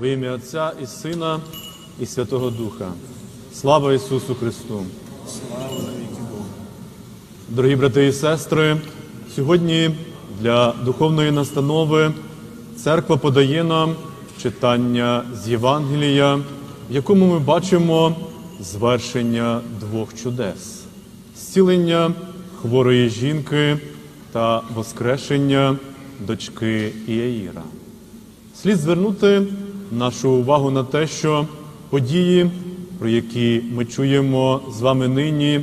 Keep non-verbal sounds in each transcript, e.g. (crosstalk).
Во ім'я Отця і Сина, і Святого Духа. Слава Ісусу Христу! Слава Богу. Дорогі брати і сестри, сьогодні для духовної настанови церква подає нам читання з Євангелія, в якому ми бачимо звершення двох чудес: зцілення хворої жінки та воскрешення дочки Іаїра. Слід звернути нашу увагу на те, що події, про які ми чуємо з вами нині,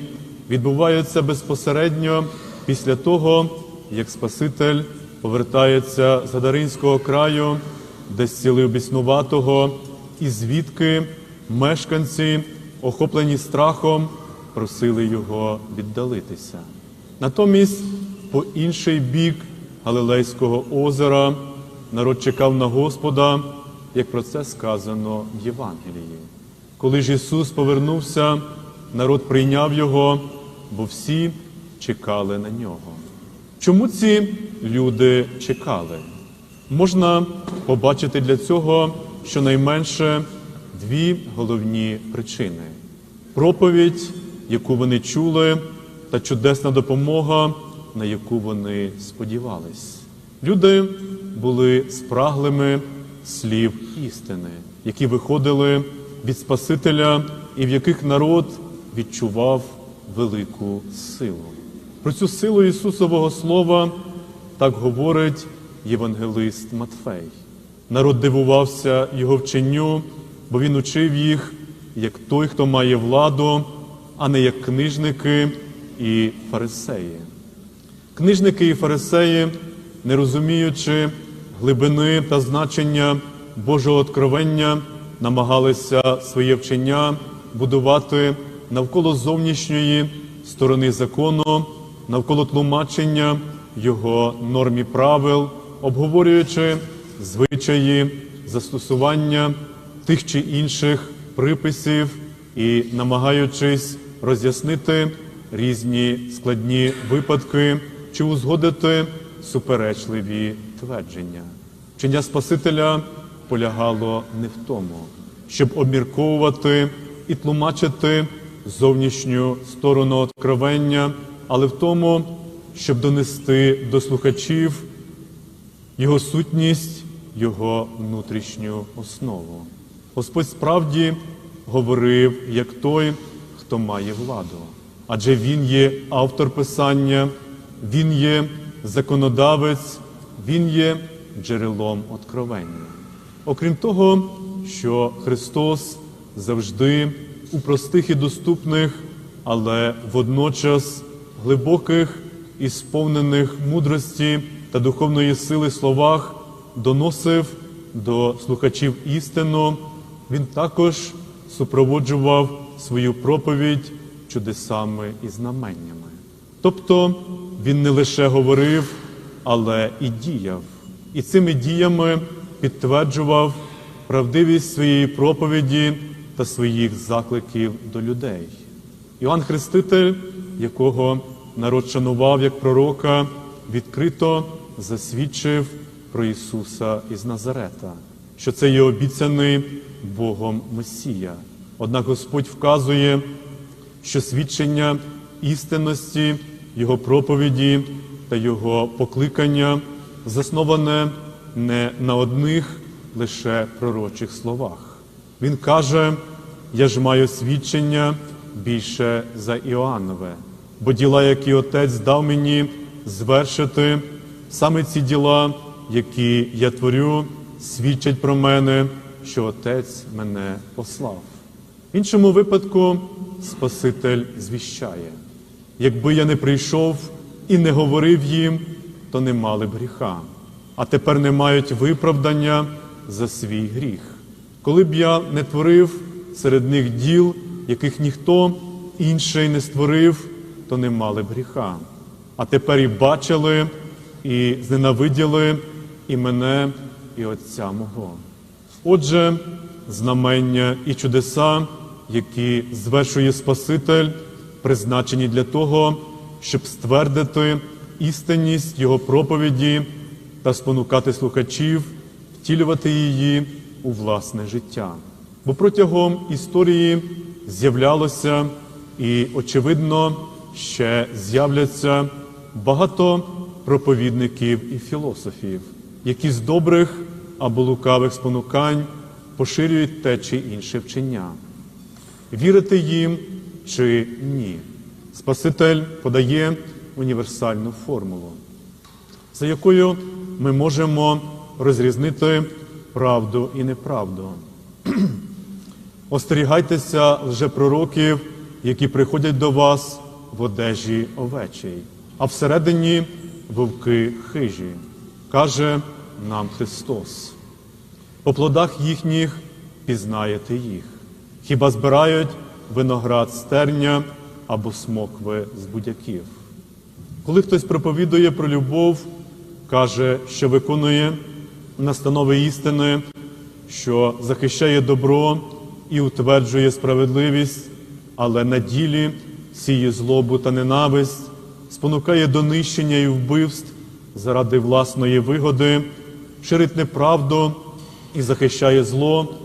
відбуваються безпосередньо після того, як Спаситель повертається з Гадаринського краю, де зцілив біснуватого, і звідки мешканці, охоплені страхом, просили його віддалитися. Натомість, по інший бік Галилейського озера, народ чекав на Господа, як про це сказано в Євангелії. Коли ж Ісус повернувся, народ прийняв Його, бо всі чекали на нього. Чому ці люди чекали? Можна побачити для цього щонайменше дві головні причини: проповідь, яку вони чули, та чудесна допомога, на яку вони сподівались. Люди були спраглими слів істини, які виходили від Спасителя і в яких народ відчував велику силу. Про цю силу Ісусового Слова так говорить євангелист Матфей. Народ дивувався його вченню, бо він учив їх як той, хто має владу, а не як книжники і фарисеї. Книжники і фарисеї, не розуміючи глибини та значення Божого откровення, намагалися своє вчення будувати навколо зовнішньої сторони закону, навколо тлумачення його норм і правил, обговорюючи звичаї, застосування тих чи інших приписів і намагаючись роз'яснити різні складні випадки чи узгодити суперечливі твердження. Вчення Спасителя полягало не в тому, щоб обмірковувати і тлумачити зовнішню сторону откровення, але в тому, щоб донести до слухачів його сутність, його внутрішню основу. Господь справді говорив як той, хто має владу, адже Він є автор Писання, Він є законодавець, Він є джерелом откровення. Окрім того, що Христос завжди у простих і доступних, але водночас глибоких і сповнених мудрості та духовної сили словах доносив до слухачів істину, він також супроводжував свою проповідь чудесами і знаменнями. Тобто він не лише говорив, але і діяв, і цими діями підтверджував правдивість своєї проповіді та своїх закликів до людей. Іоанн Хреститель, якого народ шанував як пророка, відкрито засвідчив про Ісуса із Назарета, що це є обіцяний Богом Месія. Однак Господь вказує, що свідчення істинності Його проповіді та Його покликання засноване не на одних лише пророчих словах. Він каже: Я ж маю свідчення більше за Іоаннове, бо діла, які Отець дав мені звершити, саме ці діла, які я творю, свідчать про мене, що Отець мене послав. В іншому випадку Спаситель звіщає: якби я не прийшов і не говорив їм, то не мали б гріха, а тепер не мають виправдання за свій гріх. Коли б я не творив серед них діл, яких ніхто інший не створив, то не мали б гріха. А тепер і бачили, і зненавиділи і мене, і Отця мого. Отже, знамення і чудеса, які звершує Спаситель, призначені для того, щоб ствердити істинність Його проповіді та спонукати слухачів, втілювати її у власне життя. Бо протягом історії з'являлося і, очевидно, ще з'являться багато проповідників і філософів, які з добрих або лукавих спонукань поширюють те чи інше вчення. Вірити їм чи ні. Спаситель подає універсальну формулу, за якою ми можемо розрізнити правду і неправду. (clears throat) Остерігайтеся лжепророків, які приходять до вас в одежі овечій, а всередині вовки хижі, каже нам Христос. По плодах їхніх пізнаєте їх. Хіба збирають виноград з терня або смокви з будяків? Коли хтось проповідує про любов, каже, що виконує настанови істини, що захищає добро і утверджує справедливість, але на ділі сіє злобу та ненависть, спонукає до нищення і вбивств заради власної вигоди, ширить неправду і захищає зло,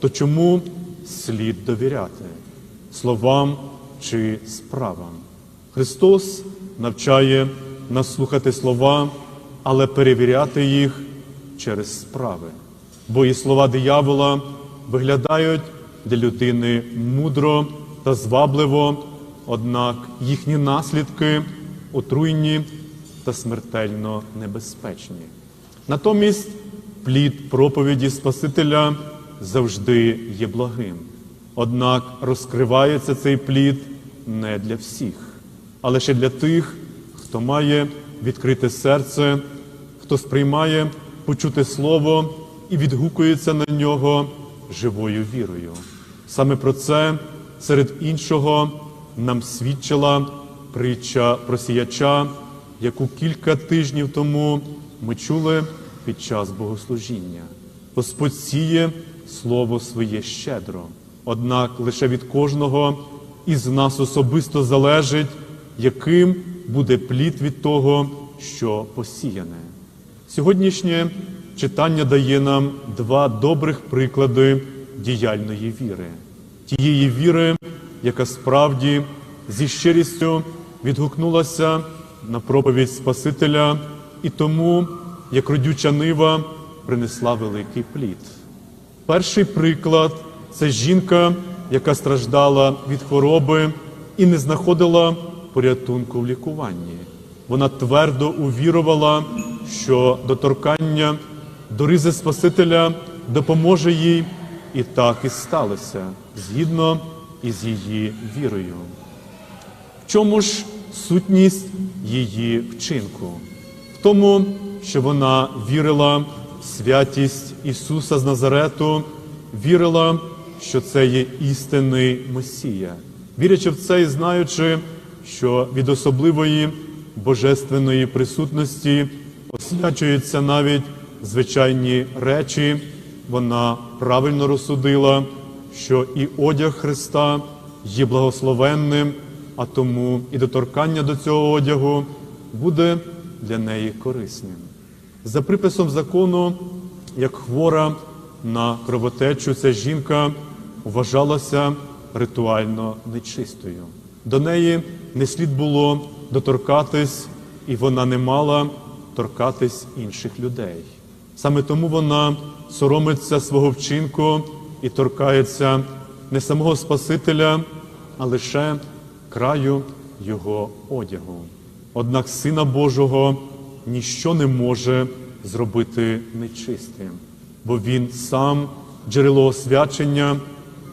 то чому слід довіряти словам чи справам? Христос навчає нас слухати слова, але перевіряти їх через справи. Бо і слова диявола виглядають для людини мудро та звабливо, однак їхні наслідки отруйні та смертельно небезпечні. Натомість плід проповіді Спасителя завжди є благим. Однак розкривається цей плід не для всіх, а лише для тих, хто має відкрите серце, хто сприймає почуте слово і відгукується на нього живою вірою. Саме про це серед іншого нам свідчила притча про сіяча, яку кілька тижнів тому ми чули під час богослужіння. Господь сіє слово своє щедро, однак лише від кожного із нас особисто залежить, яким буде плід від того, що посіяне. Сьогоднішнє читання дає нам два добрих приклади діяльної віри, тієї віри, яка справді зі щирістю відгукнулася на проповідь Спасителя і тому, як родюча нива, принесла великий плід. Перший приклад це жінка, яка страждала від хвороби і не знаходила порятунку в лікуванні. Вона твердо увірувала, що доторкання до ризи Спасителя допоможе їй, і так і сталося згідно із її вірою. В чому ж сутність її вчинку? В тому, що вона вірила в святість Ісуса з Назарету, вірила, що це є істинний Месія, вірячи в це і знаючи, що від особливої божественної присутності освячуються навіть звичайні речі, вона правильно розсудила, що і одяг Христа є благословенним, а тому і доторкання до цього одягу буде для неї корисним. За приписом закону, як хвора на кровотечу, ця жінка вважалася ритуально нечистою. До неї не слід було доторкатись, і вона не мала торкатись інших людей. Саме тому вона соромиться свого вчинку і торкається не самого Спасителя, а лише краю його одягу. Однак Сина Божого ніщо не може зробити нечистим, бо Він сам джерело освячення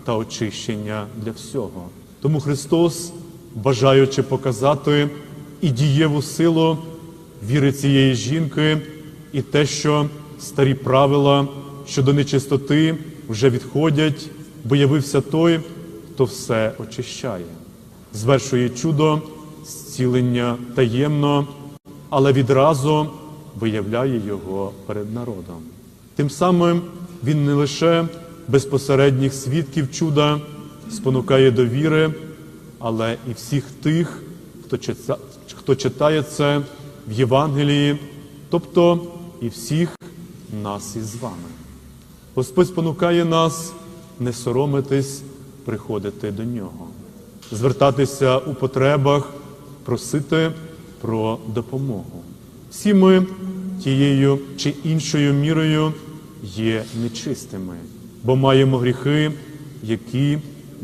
та очищення для всього. Тому Христос, бажаючи показати і дієву силу віри цієї жінки, і те, що старі правила щодо нечистоти вже відходять, бо явився той, хто все очищає, звершує чудо, зцілення таємно, але відразу виявляє його перед народом. Тим самим він не лише безпосередніх свідків чуда спонукає до віри, але і всіх тих, хто чита- читає це в Євангелії, тобто і всіх нас із вами. Господь спонукає нас не соромитись приходити до нього, звертатися у потребах, просити про допомогу. Всі ми тією чи іншою мірою є нечистими, бо маємо гріхи, які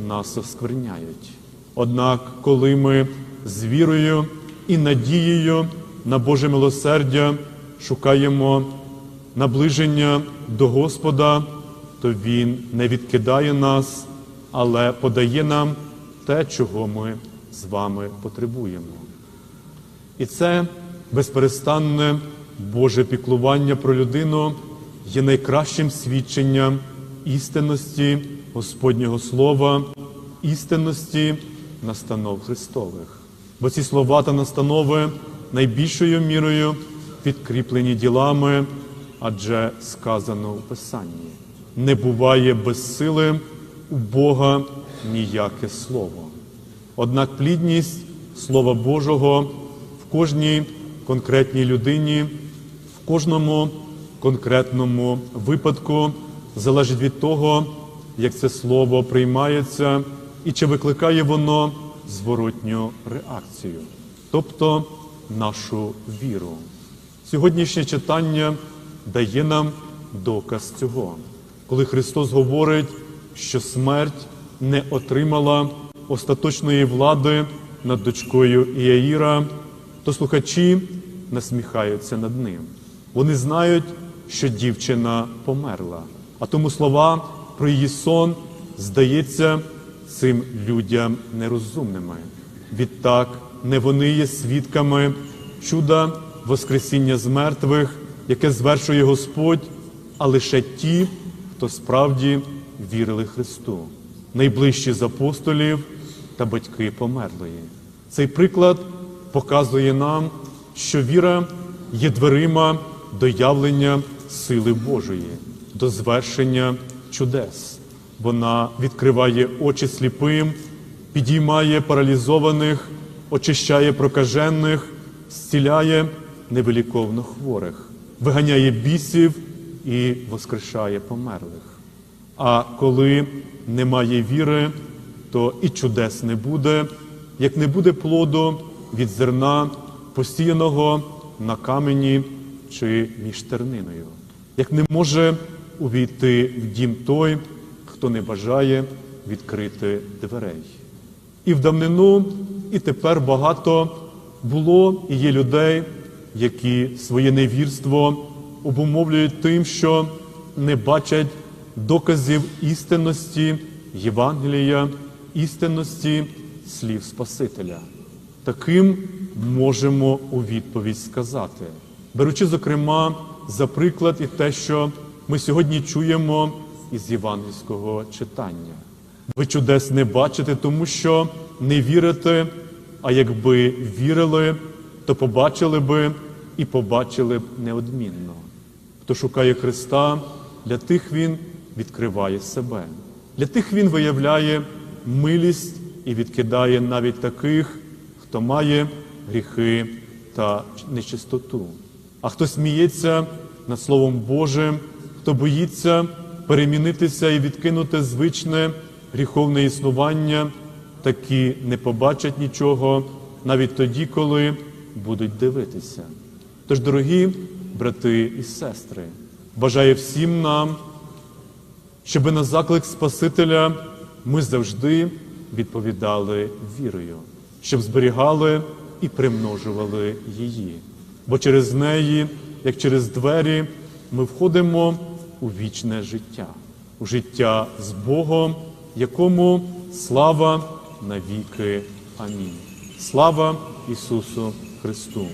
нас оскверняють. Однак, коли ми з вірою і надією на Боже милосердя шукаємо наближення до Господа, то Він не відкидає нас, але подає нам те, чого ми з вами потребуємо. І це безперестанне Боже піклування про людину є найкращим свідченням істинності Господнього Слова, істинності настанов Христових. Бо ці слова та настанови найбільшою мірою підкріплені ділами, адже сказано у Писанні: не буває без сили у Бога ніяке слово. Однак плідність Слова Божого в кожній конкретній людині, в кожному конкретному випадку залежить від того, як це слово приймається і чи викликає воно зворотню реакцію, тобто нашу віру. Сьогоднішнє читання дає нам доказ цього, коли Христос говорить, що смерть не отримала остаточної влади над дочкою Іаїра, то слухачі насміхаються над ним. Вони знають, що дівчина померла, а тому слова про її сон здається цим людям нерозумними. Відтак не вони є свідками чуда Воскресіння з мертвих, яке звершує Господь, а лише ті, хто справді вірили Христу, найближчі з апостолів та батьки померлої. Цей приклад показує нам, що віра є дверима до явлення сили Божої, до звершення чудес. Вона відкриває очі сліпим, підіймає паралізованих, очищає прокажених, зціляє невиліковно хворих, виганяє бісів і воскрешає померлих. А коли немає віри, то і чудес не буде, як не буде плоду від зерна, посіяного на камені чи між терниною, як не може увійти в дім той, хто не бажає відкрити дверей. І в давнину, і тепер багато було і є людей, які своє невірство обумовлюють тим, що не бачать доказів істинності Євангелія, істинності слів Спасителя. Таким можемо у відповідь сказати, беручи, зокрема, за приклад і те, що ми сьогодні чуємо із євангельського читання. Ви чудес не бачите, тому що не вірите, а якби вірили, то побачили би і побачили б неодмінно. Хто шукає Христа, для тих Він відкриває себе, для тих Він виявляє милість і відкидає навіть таких, хто має гріхи та нечистоту. А хто сміється над Словом Божим, хто боїться перемінитися і відкинути звичне гріховне існування, такі не побачать нічого навіть тоді, коли будуть дивитися. Тож, дорогі брати і сестри, бажаю всім нам, щоб на заклик Спасителя ми завжди відповідали вірою, щоб зберігали і примножували її. Бо через неї, як через двері, ми входимо у вічне життя, у життя з Богом, якому слава навіки. Амінь. Слава Ісусу Христу!